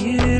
you.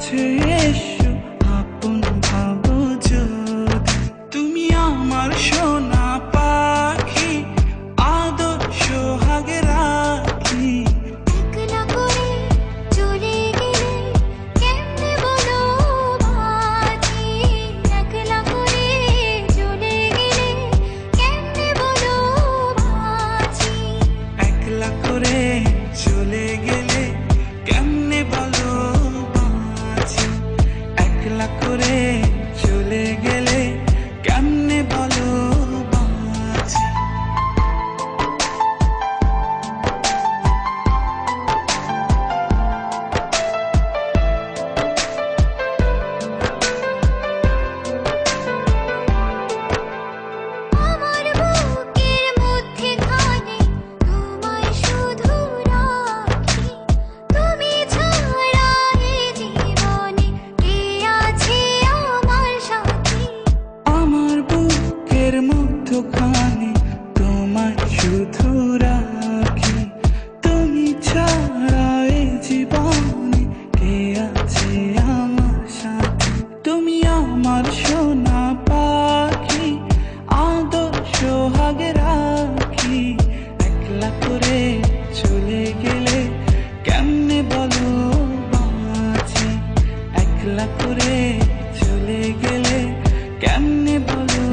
to issue জীবনে কে আছে আমার তুমি আমার সোনা পাখি, আদর সোহাগে রাখি। একলা করে চলে গেলে কেমনে বলো বাঁচি? একলা করে চলে গেলে কেমনে বলো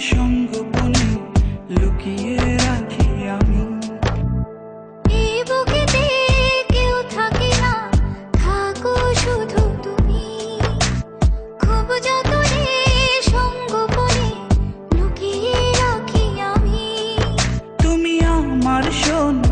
সঙ্গপনে লুকিয়ে কেউ থাকে না থাকো শুধু তুমি। খুব যতনে সঙ্গপনে রাখি আমি। তুমি আমার শোন